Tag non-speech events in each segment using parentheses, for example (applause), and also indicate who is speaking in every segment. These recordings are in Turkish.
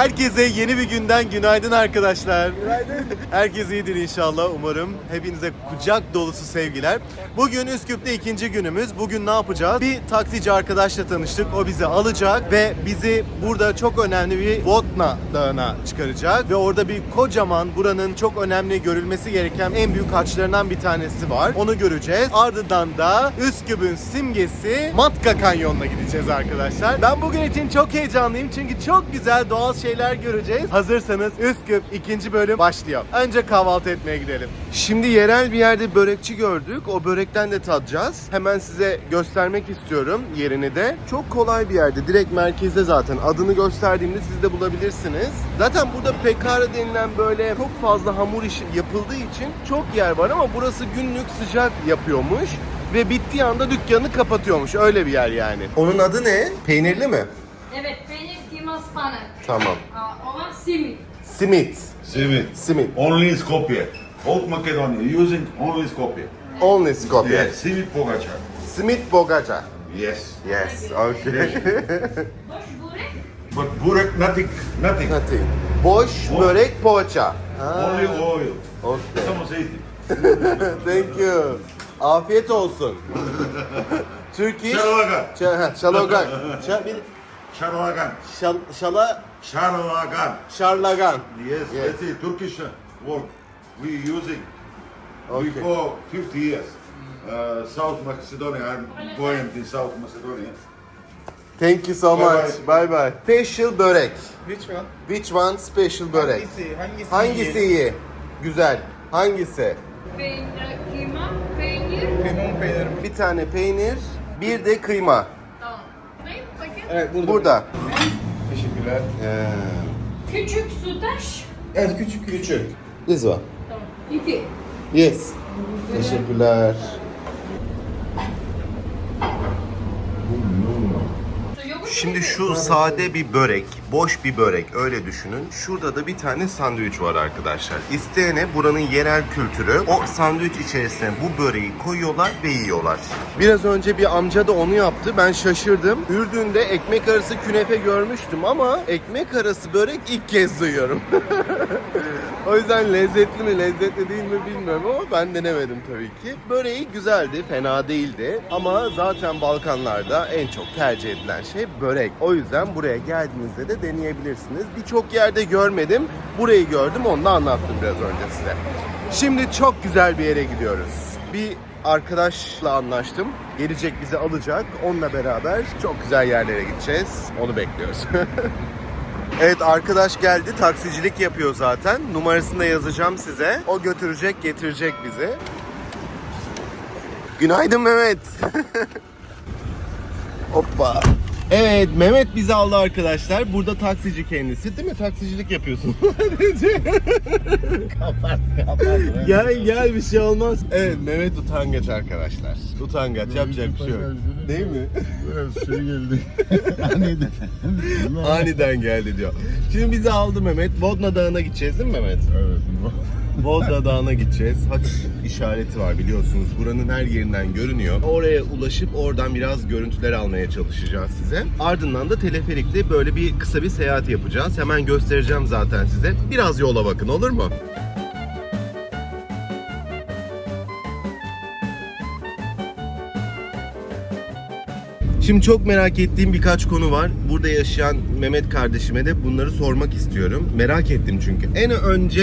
Speaker 1: Herkese yeni bir günden günaydın arkadaşlar. Günaydın. Herkes iyidir inşallah umarım. Hepinize kucak dolusu sevgiler. Bugün Üsküp'te ikinci günümüz. Bugün ne yapacağız? Bir taksici arkadaşla tanıştık. O bizi alacak ve bizi burada çok önemli bir Botna Dağı'na çıkaracak. Ve orada bir kocaman buranın çok önemli görülmesi gereken en büyük haçlarından bir tanesi var. Onu göreceğiz. Ardından da Üsküp'ün simgesi Matka Kanyonu'na gideceğiz arkadaşlar. Ben bugün için çok heyecanlıyım çünkü çok güzel doğal şeyler göreceğiz. Hazırsanız Üsküp ikinci bölüm başlıyor. Önce kahvaltı etmeye gidelim. Şimdi yerel bir yerde börekçi gördük. O börekten de tadacağız. Hemen size göstermek istiyorum yerini de. Çok kolay bir yerde. Direkt merkezde zaten. Adını gösterdiğimde siz de bulabilirsiniz. Zaten burada pekara denilen böyle çok fazla hamur işi yapıldığı için çok yer var ama burası günlük sıcak yapıyormuş ve bittiği anda dükkanı kapatıyormuş. Öyle bir yer yani. Onun adı ne? Peynirli mi?
Speaker 2: Evet, peynir, kıyma, ıspanak.
Speaker 1: Tamam.
Speaker 2: Aa, Olan simit.
Speaker 1: Simit.
Speaker 3: Simit.
Speaker 1: Simit.
Speaker 3: Only in Skopje. Whole Macedonia using only Skopje.
Speaker 1: Only Skopje.
Speaker 3: Yes, simit pogača.
Speaker 1: Simit bogaca.
Speaker 3: Yes.
Speaker 1: Yes. Okay.
Speaker 2: Boş börek.
Speaker 3: But burek nothing, nothing.
Speaker 1: Nothing. Boş börek poğaça.
Speaker 3: Only oil.
Speaker 1: Okay.
Speaker 3: Samo zeytin. (laughs)
Speaker 1: Thank you. Afiyet olsun. (laughs) Ha, Şalogan. (laughs) Ç- bir-
Speaker 3: Şarlagan.
Speaker 1: Şal, şala
Speaker 3: Şarlagan.
Speaker 1: şarlagan.
Speaker 3: Yes,
Speaker 1: Yes.
Speaker 3: that's it. Turkish uh, word. We using
Speaker 1: Okay.
Speaker 3: before 50 years. Uh, South Macedonia. I'm buoyant in South Macedonia.
Speaker 1: Thank you so
Speaker 3: Bye
Speaker 1: much. Bye bye. Special börek.
Speaker 4: Which one?
Speaker 1: Which one special börek?
Speaker 4: Hangisi? Hangisi?
Speaker 1: Hangisi iyi? Güzel. Hangisi?
Speaker 2: Peynir, kıyma, peynir.
Speaker 4: Limon peyniri.
Speaker 1: Bir tane peynir, bir de kıyma.
Speaker 4: Evet burada.
Speaker 1: Burada.
Speaker 4: Teşekkürler.
Speaker 1: Ee,
Speaker 2: Küçük sütaş.
Speaker 4: Evet küçük küçük.
Speaker 1: this one.
Speaker 2: Tamam. İki.
Speaker 1: Yes. Teşekkürler. Şimdi şu sade bir börek, boş bir börek öyle düşünün. Şurada da bir tane sandviç var arkadaşlar. İsteyene buranın yerel kültürü o sandviç içerisine bu böreği koyuyorlar ve yiyorlar. Biraz önce bir amca da onu yaptı. Ben şaşırdım. Ürdün'de ekmek arası künefe görmüştüm ama ekmek arası börek ilk kez duyuyorum. (laughs) o yüzden lezzetli mi lezzetli değil mi bilmiyorum ama ben denemedim tabii ki. Böreği güzeldi, fena değildi ama zaten Balkanlarda en çok tercih edilen şey börek. O yüzden buraya geldiğinizde de deneyebilirsiniz. Birçok yerde görmedim. Burayı gördüm, onu da anlattım biraz önce size. Şimdi çok güzel bir yere gidiyoruz. Bir arkadaşla anlaştım. Gelecek bizi alacak. Onunla beraber çok güzel yerlere gideceğiz. Onu bekliyoruz. (laughs) Evet arkadaş geldi. Taksicilik yapıyor zaten. Numarasını da yazacağım size. O götürecek, getirecek bizi. Günaydın Mehmet. (laughs) Hoppa. Evet Mehmet bizi aldı arkadaşlar. Burada taksici kendisi değil mi? Taksicilik yapıyorsun. (laughs) kapat kapat. gel gel bir şey olmaz. Evet Mehmet utangaç arkadaşlar. Utangaç yapacak bir şey yok. Değil mi?
Speaker 5: Biraz şey geldi. (laughs) Aniden.
Speaker 1: Aniden geldi diyor. Şimdi bizi aldı Mehmet. Bodna Dağı'na gideceğiz değil mi Mehmet?
Speaker 5: Evet.
Speaker 1: Bodna Dağı'na gideceğiz. Haç işareti var biliyorsunuz. Buranın her yerinden görünüyor. Oraya ulaşıp oradan biraz görüntüler almaya çalışacağız size. Ardından da teleferikle böyle bir kısa bir seyahat yapacağız. Hemen göstereceğim zaten size. Biraz yola bakın olur mu? Şimdi çok merak ettiğim birkaç konu var. Burada yaşayan Mehmet kardeşime de bunları sormak istiyorum. Merak ettim çünkü. En önce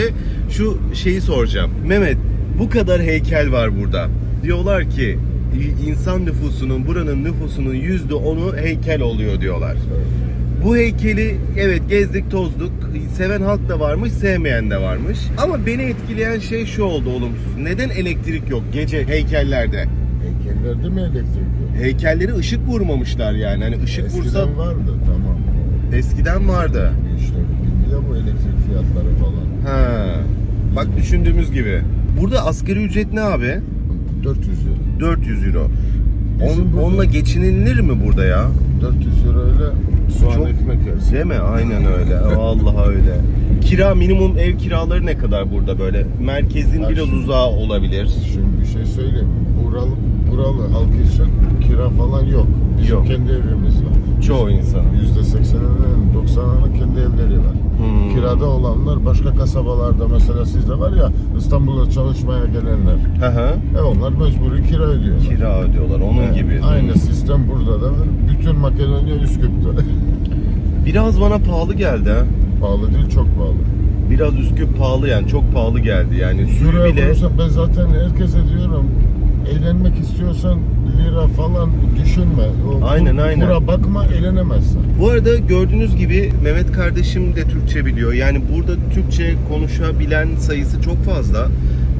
Speaker 1: şu şeyi soracağım. Mehmet, bu kadar heykel var burada. Diyorlar ki insan nüfusunun, buranın nüfusunun yüzde onu heykel oluyor diyorlar. Bu heykeli evet gezdik tozduk. Seven halk da varmış, sevmeyen de varmış. Ama beni etkileyen şey şu oldu olumsuz. Neden elektrik yok gece heykellerde?
Speaker 5: Heykellerde mi elektrik yok?
Speaker 1: Heykelleri ışık vurmamışlar yani. Hani ışık
Speaker 5: Eskiden
Speaker 1: vursa
Speaker 5: vardı tamam.
Speaker 1: eskiden vardı.
Speaker 5: İşte bindi ya bu elektrik fiyatları falan.
Speaker 1: Ha. Bak düşündüğümüz gibi. Burada asgari ücret ne abi?
Speaker 5: 400 lira.
Speaker 1: 400 euro.
Speaker 5: Bizim
Speaker 1: On,
Speaker 5: burada-
Speaker 1: onunla geçinilir mi burada ya?
Speaker 5: 400 lirayla soğan
Speaker 1: Çok-
Speaker 5: ekmek yersin.
Speaker 1: Değil mi? Aynen öyle. (laughs) Vallahi öyle. Kira minimum ev kiraları ne kadar burada böyle? Merkezin
Speaker 5: Bak
Speaker 1: biraz
Speaker 5: şimdi-
Speaker 1: uzağı olabilir.
Speaker 5: Şimdi bir şey söyleyeyim. Buralı, bura buralı halk için kira falan yok. Bizim
Speaker 1: Yok.
Speaker 5: kendi evimiz var.
Speaker 1: Çoğu insanın.
Speaker 5: Yüzde sekseninin doksanının kendi evleri var.
Speaker 1: Hmm.
Speaker 5: Kirada olanlar başka kasabalarda mesela sizde var ya İstanbul'a çalışmaya gelenler.
Speaker 1: Hı hı.
Speaker 5: E onlar mecburi kira ödüyor.
Speaker 1: Kira ödüyorlar onun gibi.
Speaker 5: Aynı sistem burada da var. Bütün Makedonya Üsküp'te. (laughs)
Speaker 1: Biraz bana pahalı geldi ha.
Speaker 5: pahalı değil çok pahalı.
Speaker 1: Biraz Üsküp pahalı yani çok pahalı geldi yani.
Speaker 5: Şuraya
Speaker 1: bile
Speaker 5: bulursan ben zaten herkese diyorum eğlenmek istiyorsan lira falan düşünme. O,
Speaker 1: Aynen, aynen.
Speaker 5: Bura bakma eğlenemezsin.
Speaker 1: Bu arada gördüğünüz gibi Mehmet kardeşim de Türkçe biliyor. Yani burada Türkçe konuşabilen sayısı çok fazla.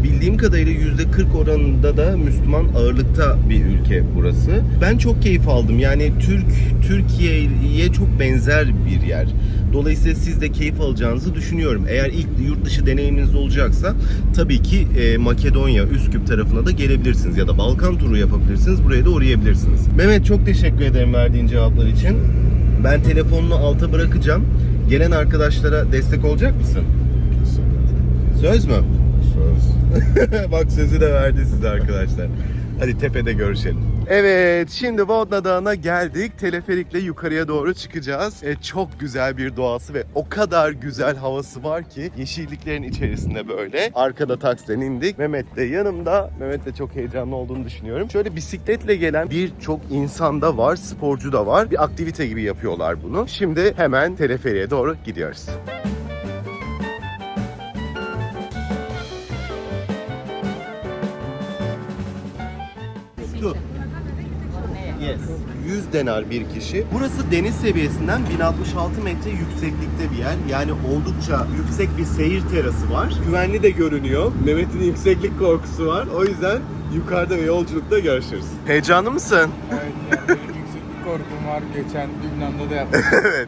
Speaker 1: Bildiğim kadarıyla %40 oranında da Müslüman ağırlıkta bir ülke burası. Ben çok keyif aldım. Yani Türk Türkiye'ye çok benzer bir yer. Dolayısıyla siz de keyif alacağınızı düşünüyorum. Eğer ilk yurt dışı deneyiminiz olacaksa tabii ki e, Makedonya, Üsküp tarafına da gelebilirsiniz ya da Balkan turu yapabilirsiniz. Buraya da uğrayabilirsiniz. Mehmet çok teşekkür ederim verdiğin cevaplar için. Ben telefonunu alta bırakacağım. Gelen arkadaşlara destek olacak mısın? Söz mü?
Speaker 5: Söz. (laughs)
Speaker 1: Bak sözü de verdi size arkadaşlar. Hadi tepede görüşelim. Evet, şimdi Vodna Dağı'na geldik. Teleferikle yukarıya doğru çıkacağız. E, çok güzel bir doğası ve o kadar güzel havası var ki yeşilliklerin içerisinde böyle. Arkada taksiden indik. Mehmet de yanımda. Mehmet de çok heyecanlı olduğunu düşünüyorum. Şöyle bisikletle gelen birçok insan da var, sporcu da var. Bir aktivite gibi yapıyorlar bunu. Şimdi hemen teleferiğe doğru gidiyoruz. Şu. 100 denar bir kişi. Burası deniz seviyesinden 1066 metre yükseklikte bir yer. Yani oldukça yüksek bir seyir terası var. Güvenli de görünüyor. Mehmet'in yükseklik korkusu var. O yüzden yukarıda ve yolculukta görüşürüz. Heyecanlı mısın?
Speaker 4: Evet yani benim yükseklik korkum var. Geçen Lübnan'da da yaptım. (laughs)
Speaker 1: evet.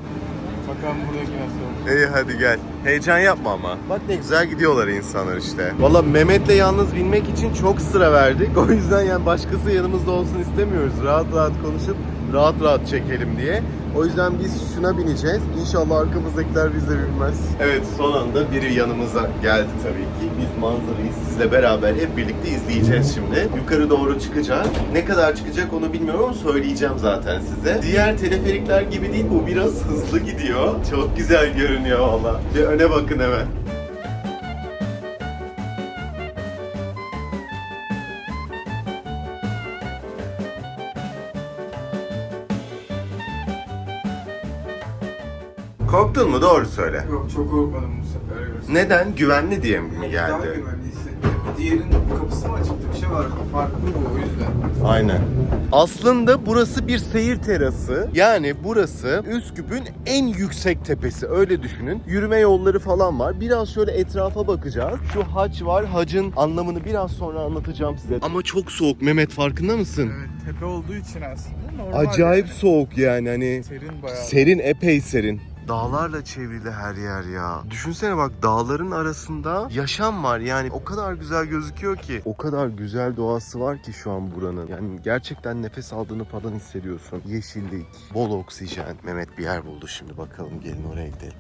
Speaker 4: Bakalım buradaki nasıl olur.
Speaker 1: İyi hadi gel. Heyecan yapma ama. Bak ne güzel gidiyorlar insanlar işte. Valla Mehmet'le yalnız binmek için çok sıra verdik. (laughs) O yüzden yani başkası yanımızda olsun istemiyoruz. Rahat rahat konuşup rahat rahat çekelim diye. O yüzden biz şuna bineceğiz. İnşallah arkamızdakiler bizle binmez. Evet son anda biri yanımıza geldi tabii ki. Biz manzarayı sizle beraber hep birlikte izleyeceğiz şimdi. Yukarı doğru çıkacak. Ne kadar çıkacak onu bilmiyorum ama söyleyeceğim zaten size. Diğer teleferikler gibi değil bu biraz hızlı gidiyor. Çok güzel görünüyor valla. Bir öne bakın hemen. Korktun mu? Doğru söyle.
Speaker 4: Yok çok korkmadım bu sefer. Görürsün.
Speaker 1: Neden? Güvenli diye mi
Speaker 4: Daha
Speaker 1: geldi?
Speaker 4: güvenli hissettim. Diğerinin kapısı mı açıktı bir şey var. Farklı bu o yüzden.
Speaker 1: Aynen. Aslında burası bir seyir terası. Yani burası Üsküp'ün en yüksek tepesi. Öyle düşünün. Yürüme yolları falan var. Biraz şöyle etrafa bakacağız. Şu haç var. Hacın anlamını biraz sonra anlatacağım size. Ama çok soğuk Mehmet farkında mısın?
Speaker 4: Evet tepe olduğu için aslında normal.
Speaker 1: Acayip
Speaker 4: yani.
Speaker 1: soğuk yani hani.
Speaker 4: Serin bayağı.
Speaker 1: Serin, epey serin. Dağlarla çevrili her yer ya. Düşünsene bak dağların arasında yaşam var yani o kadar güzel gözüküyor ki. O kadar güzel doğası var ki şu an buranın. Yani gerçekten nefes aldığını falan hissediyorsun. Yeşillik, bol oksijen. Mehmet bir yer buldu şimdi bakalım gelin oraya gidelim.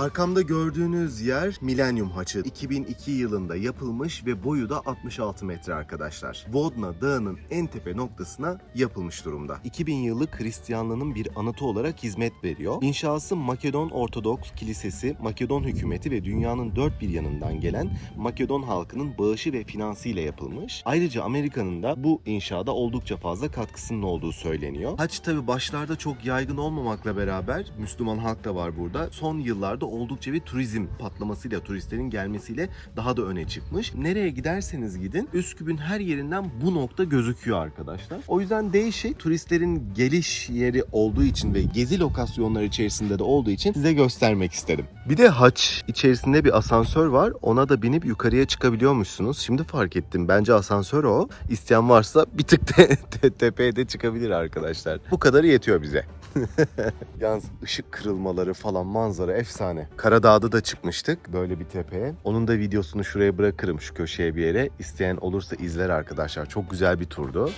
Speaker 1: Arkamda gördüğünüz yer Milenyum Haçı. 2002 yılında yapılmış ve boyu da 66 metre arkadaşlar. Vodna Dağı'nın en tepe noktasına yapılmış durumda. 2000 yıllık Hristiyanlığın bir anıtı olarak hizmet veriyor. İnşası Makedon Ortodoks Kilisesi, Makedon hükümeti ve dünyanın dört bir yanından gelen Makedon halkının bağışı ve finansiyle yapılmış. Ayrıca Amerika'nın da bu inşada oldukça fazla katkısının olduğu söyleniyor. Haç tabi başlarda çok yaygın olmamakla beraber Müslüman halk da var burada. Son yıllarda oldukça bir turizm patlamasıyla, turistlerin gelmesiyle daha da öne çıkmış. Nereye giderseniz gidin Üsküp'ün her yerinden bu nokta gözüküyor arkadaşlar. O yüzden değişik turistlerin geliş yeri olduğu için ve gezi lokasyonları içerisinde de olduğu için size göstermek istedim. Bir de haç içerisinde bir asansör var. Ona da binip yukarıya çıkabiliyormuşsunuz. Şimdi fark ettim. Bence asansör o. İsteyen varsa bir tık te- te- tepeye de çıkabilir arkadaşlar. Bu kadarı yetiyor bize. (laughs) Yalnız ışık kırılmaları falan manzara efsane yani. Karadağ'da da çıkmıştık böyle bir tepeye. Onun da videosunu şuraya bırakırım şu köşeye bir yere. İsteyen olursa izler arkadaşlar. Çok güzel bir turdu.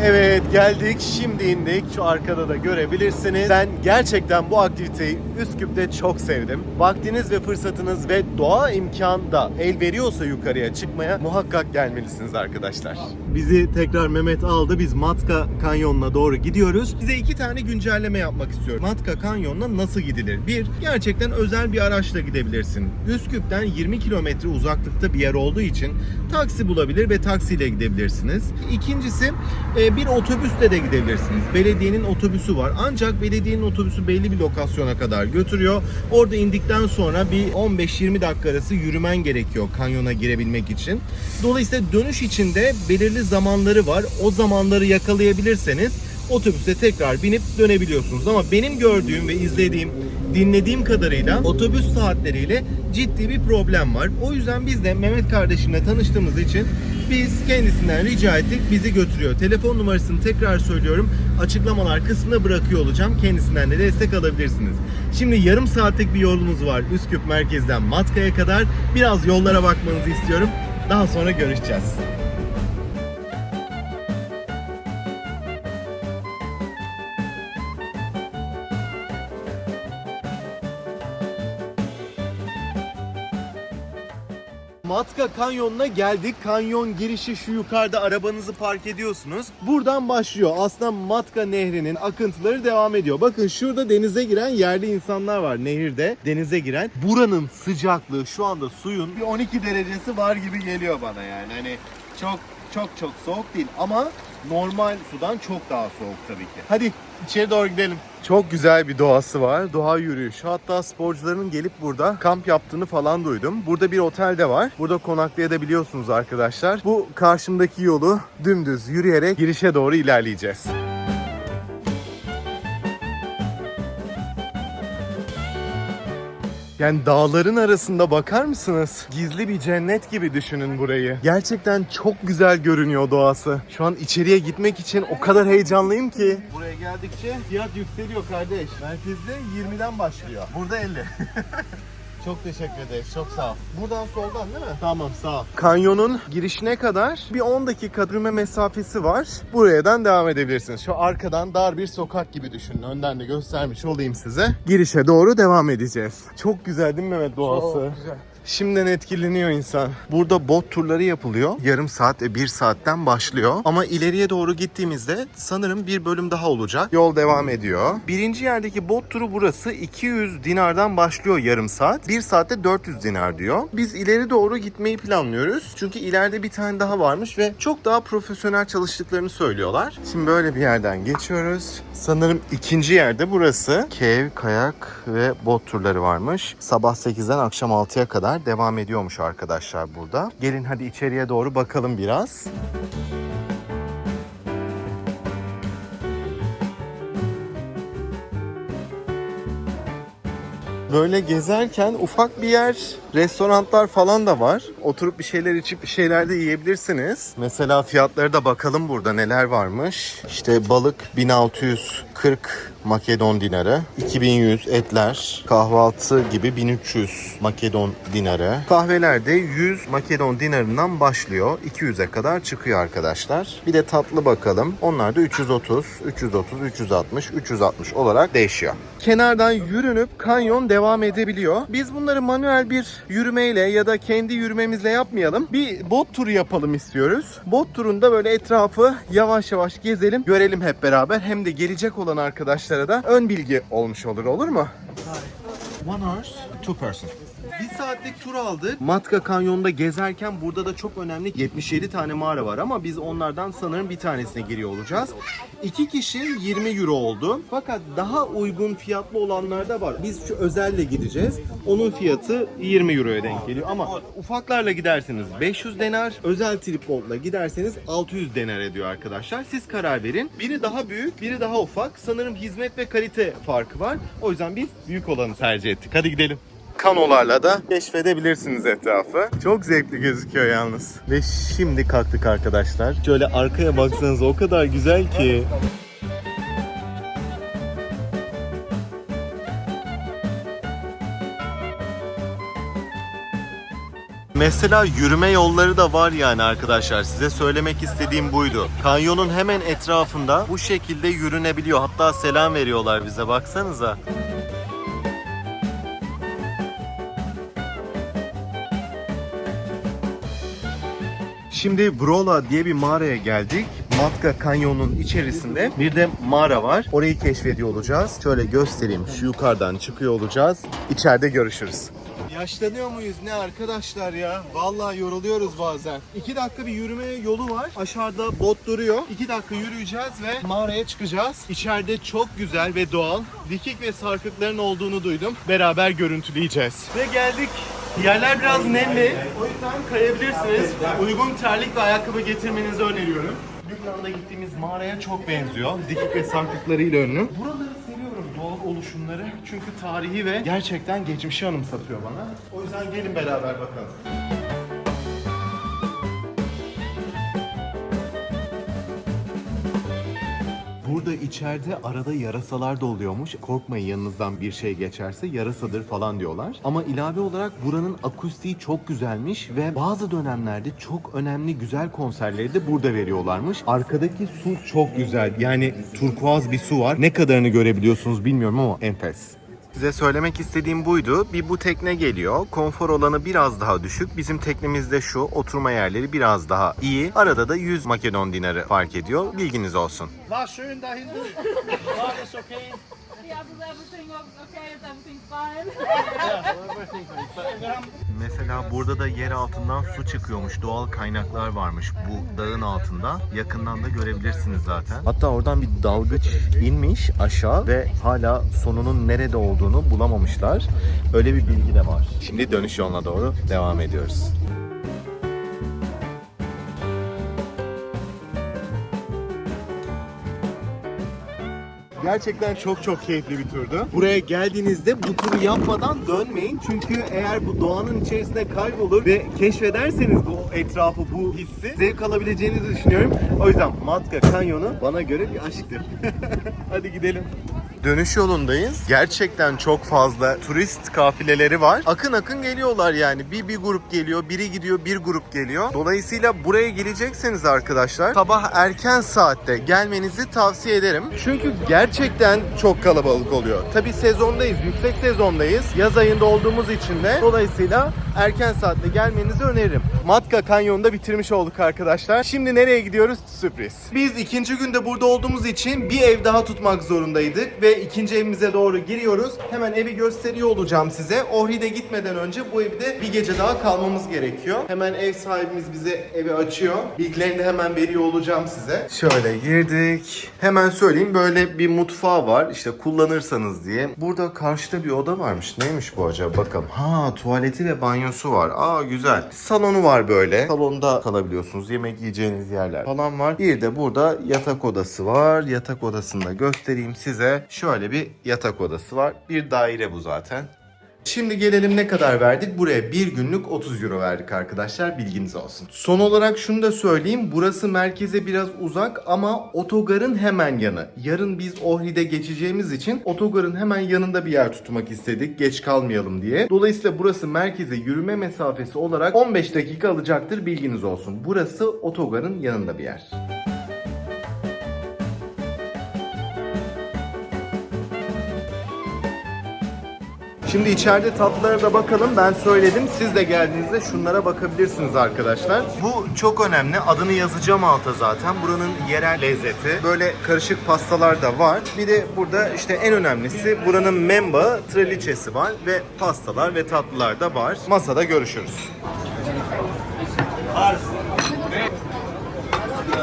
Speaker 1: Evet geldik şimdi indik şu arkada da görebilirsiniz. Ben gerçekten bu aktiviteyi Üsküp'te çok sevdim. Vaktiniz ve fırsatınız ve doğa imkan da el veriyorsa yukarıya çıkmaya muhakkak gelmelisiniz arkadaşlar. Bizi tekrar Mehmet aldı. Biz Matka Kanyonu'na doğru gidiyoruz. Size iki tane güncelleme yapmak istiyorum. Matka Kanyonu'na nasıl gidilir? Bir, gerçekten özel bir araçla gidebilirsin. Üsküp'ten 20 kilometre uzaklıkta bir yer olduğu için taksi bulabilir ve taksiyle gidebilirsiniz. İkincisi e, bir otobüsle de gidebilirsiniz. Belediyenin otobüsü var. Ancak belediyenin otobüsü belli bir lokasyona kadar götürüyor. Orada indikten sonra bir 15-20 dakika arası yürümen gerekiyor kanyona girebilmek için. Dolayısıyla dönüş için de belirli zamanları var. O zamanları yakalayabilirseniz otobüse tekrar binip dönebiliyorsunuz. Ama benim gördüğüm ve izlediğim, dinlediğim kadarıyla otobüs saatleriyle ciddi bir problem var. O yüzden biz de Mehmet kardeşimle tanıştığımız için biz kendisinden rica ettik bizi götürüyor. Telefon numarasını tekrar söylüyorum. Açıklamalar kısmına bırakıyor olacağım. Kendisinden de destek alabilirsiniz. Şimdi yarım saatlik bir yolumuz var Üsküp merkezden Matka'ya kadar. Biraz yollara bakmanızı istiyorum. Daha sonra görüşeceğiz. Matka Kanyonu'na geldik. Kanyon girişi şu yukarıda arabanızı park ediyorsunuz. Buradan başlıyor. Aslında Matka Nehri'nin akıntıları devam ediyor. Bakın şurada denize giren yerli insanlar var nehirde. Denize giren. Buranın sıcaklığı şu anda suyun bir 12 derecesi var gibi geliyor bana yani. Hani çok çok çok soğuk değil ama normal sudan çok daha soğuk tabii ki. Hadi içeri doğru gidelim. Çok güzel bir doğası var. Doğa yürüyüşü. Hatta sporcuların gelip burada kamp yaptığını falan duydum. Burada bir otel de var. Burada konaklayabiliyorsunuz arkadaşlar. Bu karşımdaki yolu dümdüz yürüyerek girişe doğru ilerleyeceğiz. Yani dağların arasında bakar mısınız? Gizli bir cennet gibi düşünün burayı. Gerçekten çok güzel görünüyor doğası. Şu an içeriye gitmek için o kadar heyecanlıyım ki. Buraya geldikçe fiyat yükseliyor kardeş. Merkezde 20'den başlıyor. Burada 50. (laughs) Çok teşekkür ederiz. Çok sağ ol. Buradan soldan değil mi? Tamam sağ ol. Kanyonun girişine kadar bir 10 dakika yürüme mesafesi var. Buradan devam edebilirsiniz. Şu arkadan dar bir sokak gibi düşünün. Önden de göstermiş olayım size. Girişe doğru devam edeceğiz. Çok güzel değil mi Mehmet doğası?
Speaker 4: Çok güzel.
Speaker 1: Şimdiden etkileniyor insan. Burada bot turları yapılıyor. Yarım saat ve bir saatten başlıyor. Ama ileriye doğru gittiğimizde sanırım bir bölüm daha olacak. Yol devam ediyor. Birinci yerdeki bot turu burası 200 dinardan başlıyor yarım saat. Bir saatte 400 dinar diyor. Biz ileri doğru gitmeyi planlıyoruz. Çünkü ileride bir tane daha varmış ve çok daha profesyonel çalıştıklarını söylüyorlar. Şimdi böyle bir yerden geçiyoruz. Sanırım ikinci yerde burası. Kev, kayak ve bot turları varmış. Sabah 8'den akşam 6'ya kadar devam ediyormuş arkadaşlar burada. Gelin hadi içeriye doğru bakalım biraz. Böyle gezerken ufak bir yer, restoranlar falan da var. Oturup bir şeyler içip bir şeyler de yiyebilirsiniz. Mesela fiyatları da bakalım burada neler varmış. İşte balık 1640 Makedon dinarı, 2100 etler, kahvaltı gibi 1300 Makedon dinarı. Kahveler de 100 Makedon dinarından başlıyor. 200'e kadar çıkıyor arkadaşlar. Bir de tatlı bakalım. Onlar da 330, 330, 360, 360 olarak değişiyor. Kenardan yürünüp kanyon devam edebiliyor. Biz bunları manuel bir yürümeyle ya da kendi yürümemizle yapmayalım. Bir bot turu yapalım istiyoruz. Bot turunda böyle etrafı yavaş yavaş gezelim, görelim hep beraber. Hem de gelecek olan arkadaşlara da ön bilgi olmuş olur, olur mu? One horse, two person. Bir saatlik tur aldık. Matka Kanyonu'nda gezerken burada da çok önemli 77 tane mağara var ama biz onlardan sanırım bir tanesine giriyor olacağız. İki kişi 20 euro oldu. Fakat daha uygun fiyatlı olanlar da var. Biz şu özelle gideceğiz. Onun fiyatı 20 euroya denk geliyor ama ufaklarla giderseniz 500 denar, özel tripodla giderseniz 600 denar ediyor arkadaşlar. Siz karar verin. Biri daha büyük, biri daha ufak. Sanırım hizmet ve kalite farkı var. O yüzden biz büyük olanı tercih ettik. Hadi gidelim kanolarla da keşfedebilirsiniz etrafı. Çok zevkli gözüküyor yalnız. Ve şimdi kalktık arkadaşlar. Şöyle arkaya baksanız o kadar güzel ki. Mesela yürüme yolları da var yani arkadaşlar. Size söylemek istediğim buydu. Kanyonun hemen etrafında bu şekilde yürünebiliyor. Hatta selam veriyorlar bize baksanıza. Şimdi Brola diye bir mağaraya geldik. Matka Kanyon'un içerisinde bir de mağara var. Orayı keşfediyor olacağız. Şöyle göstereyim. Şu yukarıdan çıkıyor olacağız. İçeride görüşürüz. Yaşlanıyor muyuz ne arkadaşlar ya? Vallahi yoruluyoruz bazen. 2 dakika bir yürüme yolu var. Aşağıda bot duruyor. 2 dakika yürüyeceğiz ve mağaraya çıkacağız. İçeride çok güzel ve doğal dikik ve sarkıkların olduğunu duydum. Beraber görüntüleyeceğiz. Ve geldik. Yerler biraz nemli. O yüzden kayabilirsiniz. Uygun terlik ve ayakkabı getirmenizi öneriyorum. Lübnan'da gittiğimiz mağaraya çok benziyor. Dikik ve sarkıklarıyla ünlü. Buraları seviyorum doğal oluşumları. Çünkü tarihi ve gerçekten geçmişi anımsatıyor bana. O yüzden gelin beraber bakalım. Burada içeride arada yarasalar da oluyormuş. Korkmayın yanınızdan bir şey geçerse yarasadır falan diyorlar. Ama ilave olarak buranın akustiği çok güzelmiş ve bazı dönemlerde çok önemli güzel konserleri de burada veriyorlarmış. Arkadaki su çok güzel. Yani turkuaz bir su var. Ne kadarını görebiliyorsunuz bilmiyorum ama enfes. Size söylemek istediğim buydu. Bir bu tekne geliyor. Konfor alanı biraz daha düşük. Bizim teknemizde şu oturma yerleri biraz daha iyi. Arada da 100 Makedon dinarı fark ediyor. Bilginiz olsun. (laughs) Mesela burada da yer altından su çıkıyormuş. Doğal kaynaklar varmış bu dağın altında. Yakından da görebilirsiniz zaten. Hatta oradan bir dalgıç inmiş aşağı ve hala sonunun nerede olduğunu bulamamışlar. Öyle bir bilgi de var. Şimdi dönüş yoluna doğru devam ediyoruz. Gerçekten çok çok keyifli bir turdu. Buraya geldiğinizde bu turu yapmadan dönmeyin. Çünkü eğer bu doğanın içerisinde kaybolur ve keşfederseniz bu etrafı, bu hissi zevk alabileceğinizi düşünüyorum. O yüzden Matka Kanyonu bana göre bir aşktır. (laughs) Hadi gidelim. Dönüş yolundayız. Gerçekten çok fazla turist kafileleri var. Akın akın geliyorlar yani. Bir bir grup geliyor, biri gidiyor, bir grup geliyor. Dolayısıyla buraya gelecekseniz arkadaşlar sabah erken saatte gelmenizi tavsiye ederim. Çünkü gerçekten çok kalabalık oluyor. Tabi sezondayız, yüksek sezondayız. Yaz ayında olduğumuz için de dolayısıyla erken saatte gelmenizi öneririm. Matka Kanyonu'nda bitirmiş olduk arkadaşlar. Şimdi nereye gidiyoruz? Sürpriz. Biz ikinci günde burada olduğumuz için bir ev daha tutmak zorundaydık ve ikinci evimize doğru giriyoruz. Hemen evi gösteriyor olacağım size. Ohri'de gitmeden önce bu evde bir gece daha kalmamız gerekiyor. Hemen ev sahibimiz bize evi açıyor. Bilgilerini de hemen veriyor olacağım size. Şöyle girdik. Hemen söyleyeyim böyle bir mutfağı var. İşte kullanırsanız diye. Burada karşıda bir oda varmış. Neymiş bu acaba bakalım. Ha tuvaleti ve banyosu var. Aa güzel. Salonu var böyle. Salonda kalabiliyorsunuz. Yemek yiyeceğiniz yerler falan var. Bir de burada yatak odası var. Yatak odasını da göstereyim size. Şöyle bir yatak odası var. Bir daire bu zaten. Şimdi gelelim ne kadar verdik? Buraya bir günlük 30 euro verdik arkadaşlar bilginiz olsun. Son olarak şunu da söyleyeyim. Burası merkeze biraz uzak ama otogarın hemen yanı. Yarın biz Ohri'de geçeceğimiz için otogarın hemen yanında bir yer tutmak istedik. Geç kalmayalım diye. Dolayısıyla burası merkeze yürüme mesafesi olarak 15 dakika alacaktır bilginiz olsun. Burası otogarın yanında bir yer. Şimdi içeride tatlılara da bakalım. Ben söyledim. Siz de geldiğinizde şunlara bakabilirsiniz arkadaşlar. Bu çok önemli. Adını yazacağım alta zaten. Buranın yerel lezzeti. Böyle karışık pastalar da var. Bir de burada işte en önemlisi buranın memba, traliçesi var ve pastalar ve tatlılar da var. Masada görüşürüz.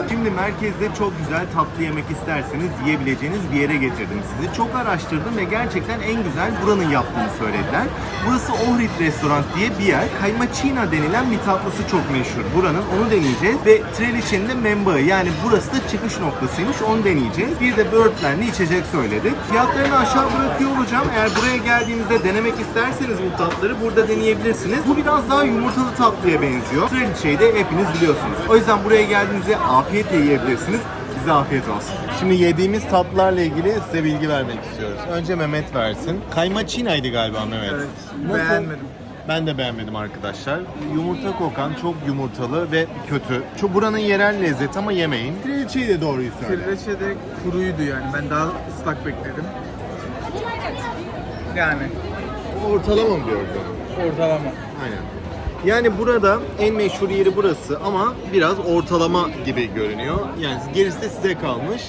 Speaker 1: Şimdi merkezde çok güzel tatlı yemek isterseniz yiyebileceğiniz bir yere getirdim sizi. Çok araştırdım ve gerçekten en güzel buranın yaptığını söylediler. Burası Ohrid Restoran diye bir yer. Kaymaçina denilen bir tatlısı çok meşhur. Buranın onu deneyeceğiz ve Treliçe'nin de membağı yani burası da çıkış noktasıymış onu deneyeceğiz. Bir de böğürtlenli içecek söyledik. Fiyatlarını aşağı bırakıyor olacağım. Eğer buraya geldiğinizde denemek isterseniz bu tatları burada deneyebilirsiniz. Bu biraz daha yumurtalı tatlıya benziyor. Treliçe'yi de hepiniz biliyorsunuz. O yüzden buraya geldiğinizde afiyetle yiyebilirsiniz. Size afiyet olsun. Şimdi yediğimiz tatlılarla ilgili size bilgi vermek istiyoruz. Önce Mehmet versin. Kaymaçina'ydı galiba Mehmet.
Speaker 4: Evet.
Speaker 1: Nasıl?
Speaker 4: Beğenmedim.
Speaker 1: Ben de beğenmedim arkadaşlar. Yumurta kokan, çok yumurtalı ve kötü. Çok buranın yerel lezzeti ama yemeyin. Trileçeyi de doğruyu söyle.
Speaker 4: Trileçe de kuruydu yani. Ben daha ıslak bekledim. Yani
Speaker 1: Ortalama mı diyoruz?
Speaker 4: ortalama.
Speaker 1: Aynen. Yani burada en meşhur yeri burası ama biraz ortalama gibi görünüyor. Yani gerisi de size kalmış.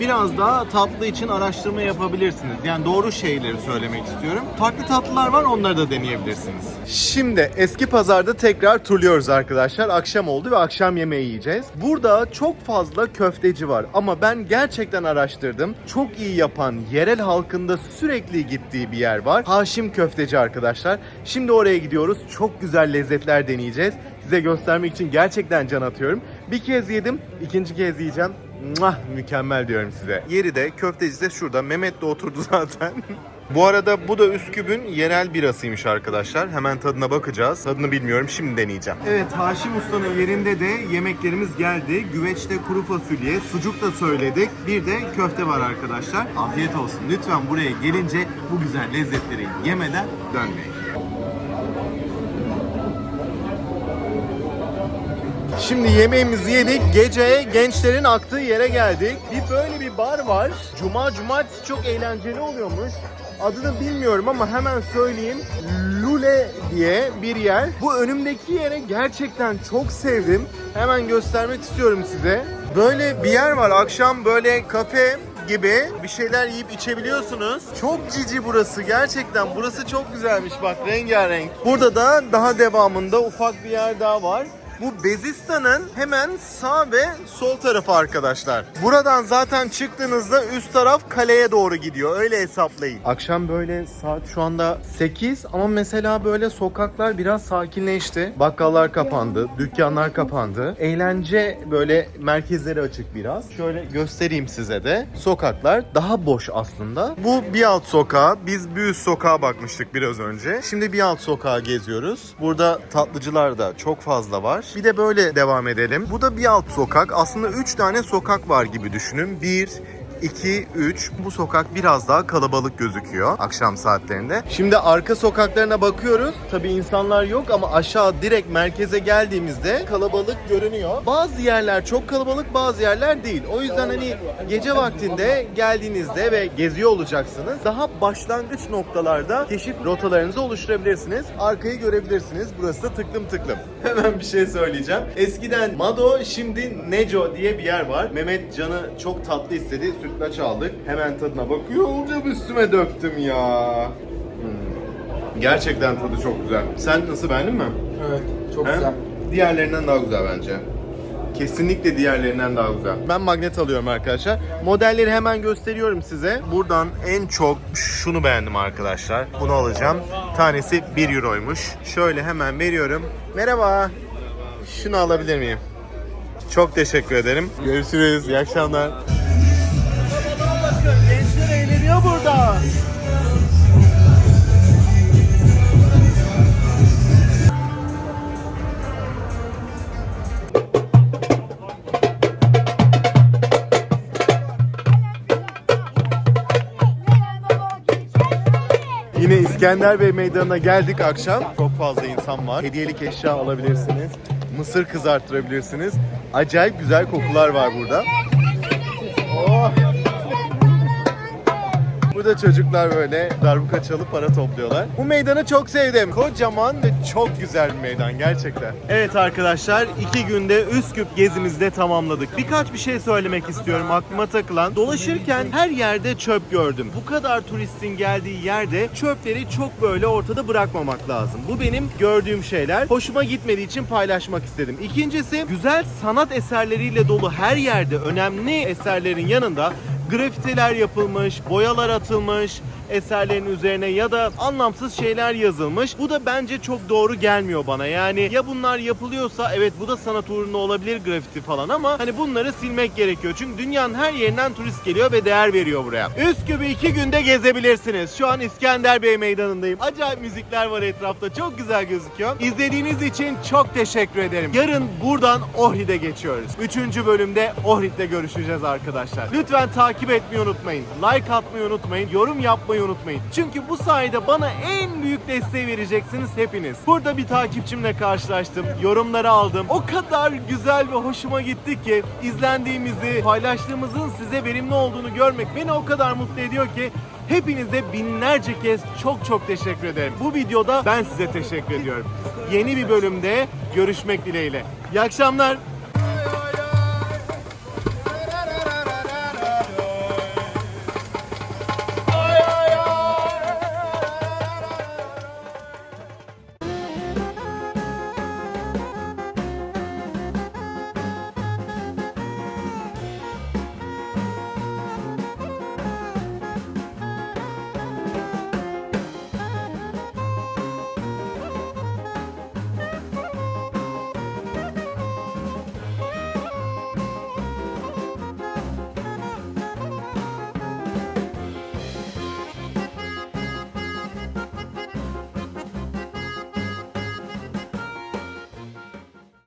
Speaker 1: Biraz daha tatlı için araştırma yapabilirsiniz. Yani doğru şeyleri söylemek istiyorum. Farklı tatlılar var onları da deneyebilirsiniz. Şimdi eski pazarda tekrar turluyoruz arkadaşlar. Akşam oldu ve akşam yemeği yiyeceğiz. Burada çok fazla köfteci var ama ben gerçekten araştırdım. Çok iyi yapan yerel halkında sürekli gittiği bir yer var. Haşim Köfteci arkadaşlar. Şimdi oraya gidiyoruz. Çok güzel lezzetler deneyeceğiz. Size göstermek için gerçekten can atıyorum. Bir kez yedim, ikinci kez yiyeceğim. Mwah, mükemmel diyorum size. Yeri de köfteci de şurada. Mehmet de oturdu (laughs) zaten. Bu arada bu da Üsküp'ün yerel birasıymış arkadaşlar. Hemen tadına bakacağız. Tadını bilmiyorum şimdi deneyeceğim. Evet Haşim Usta'nın yerinde de yemeklerimiz geldi. Güveçte kuru fasulye, sucuk da söyledik. Bir de köfte var arkadaşlar. Afiyet olsun. Lütfen buraya gelince bu güzel lezzetleri yemeden dönmeyin. Şimdi yemeğimizi yedik. Gece gençlerin aktığı yere geldik. Bir böyle bir bar var. Cuma cumartesi çok eğlenceli oluyormuş. Adını bilmiyorum ama hemen söyleyeyim. Lule diye bir yer. Bu önümdeki yere gerçekten çok sevdim. Hemen göstermek istiyorum size. Böyle bir yer var. Akşam böyle kafe gibi bir şeyler yiyip içebiliyorsunuz. Çok cici burası gerçekten. Burası çok güzelmiş bak rengarenk. Burada da daha devamında ufak bir yer daha var. Bu Bezistan'ın hemen sağ ve sol tarafı arkadaşlar. Buradan zaten çıktığınızda üst taraf kaleye doğru gidiyor. Öyle hesaplayın. Akşam böyle saat şu anda 8 ama mesela böyle sokaklar biraz sakinleşti. Bakkallar kapandı, dükkanlar kapandı. Eğlence böyle merkezleri açık biraz. Şöyle göstereyim size de. Sokaklar daha boş aslında. Bu bir alt sokağı. Biz bir üst sokağa bakmıştık biraz önce. Şimdi bir alt sokağı geziyoruz. Burada tatlıcılar da çok fazla var. Bir de böyle devam edelim. Bu da bir alt sokak. Aslında 3 tane sokak var gibi düşünün. 1, 2, 3. Bu sokak biraz daha kalabalık gözüküyor akşam saatlerinde. Şimdi arka sokaklarına bakıyoruz. Tabii insanlar yok ama aşağı direkt merkeze geldiğimizde kalabalık görünüyor. Bazı yerler çok kalabalık, bazı yerler değil. O yüzden hani gece vaktinde geldiğinizde ve geziyor olacaksınız. Daha başlangıç noktalarda keşif rotalarınızı oluşturabilirsiniz. Arkayı görebilirsiniz. Burası da tıklım tıklım. (laughs) Hemen bir şey söyleyeceğim. Eskiden Mado, şimdi Neco diye bir yer var. Mehmet Can'ı çok tatlı istedi. Sütlaç aldık. Hemen tadına bakıyor. Olacağım üstüme döktüm ya. Hmm. Gerçekten tadı çok güzel. Sen nasıl beğendin mi?
Speaker 4: Evet. Çok
Speaker 1: He?
Speaker 4: güzel.
Speaker 1: Diğerlerinden daha güzel bence. Kesinlikle diğerlerinden daha güzel. Ben magnet alıyorum arkadaşlar. Modelleri hemen gösteriyorum size. Buradan en çok şunu beğendim arkadaşlar. Bunu alacağım. Tanesi 1 euroymuş. Şöyle hemen veriyorum. Merhaba. Şunu alabilir miyim? Çok teşekkür ederim. Görüşürüz. İyi akşamlar. İskender Bey Meydanı'na geldik akşam. Çok fazla insan var. Hediyelik eşya alabilirsiniz. Mısır kızarttırabilirsiniz. Acayip güzel kokular var burada. Oh. Burada çocuklar böyle darbuka çalıp para topluyorlar. Bu meydanı çok sevdim. Kocaman ve çok güzel bir meydan gerçekten. Evet arkadaşlar iki günde Üsküp gezimizi de tamamladık. Birkaç bir şey söylemek istiyorum aklıma takılan. Dolaşırken her yerde çöp gördüm. Bu kadar turistin geldiği yerde çöpleri çok böyle ortada bırakmamak lazım. Bu benim gördüğüm şeyler. Hoşuma gitmediği için paylaşmak istedim. İkincisi güzel sanat eserleriyle dolu her yerde önemli eserlerin yanında grafitiler yapılmış, boyalar atılmış eserlerin üzerine ya da anlamsız şeyler yazılmış. Bu da bence çok doğru gelmiyor bana. Yani ya bunlar yapılıyorsa evet bu da sanat uğruna olabilir grafiti falan ama hani bunları silmek gerekiyor. Çünkü dünyanın her yerinden turist geliyor ve değer veriyor buraya. Üsküp'ü iki günde gezebilirsiniz. Şu an İskender Bey Meydanı'ndayım. Acayip müzikler var etrafta. Çok güzel gözüküyor. İzlediğiniz için çok teşekkür ederim. Yarın buradan Ohrid'e geçiyoruz. Üçüncü bölümde Ohrid'de görüşeceğiz arkadaşlar. Lütfen takip etmeyi unutmayın. Like atmayı unutmayın. Yorum yapmayı unutmayın. Çünkü bu sayede bana en büyük desteği vereceksiniz hepiniz. Burada bir takipçimle karşılaştım. Yorumları aldım. O kadar güzel ve hoşuma gitti ki izlendiğimizi, paylaştığımızın size verimli olduğunu görmek beni o kadar mutlu ediyor ki Hepinize binlerce kez çok çok teşekkür ederim. Bu videoda ben size teşekkür ediyorum. Yeni bir bölümde görüşmek dileğiyle. İyi akşamlar.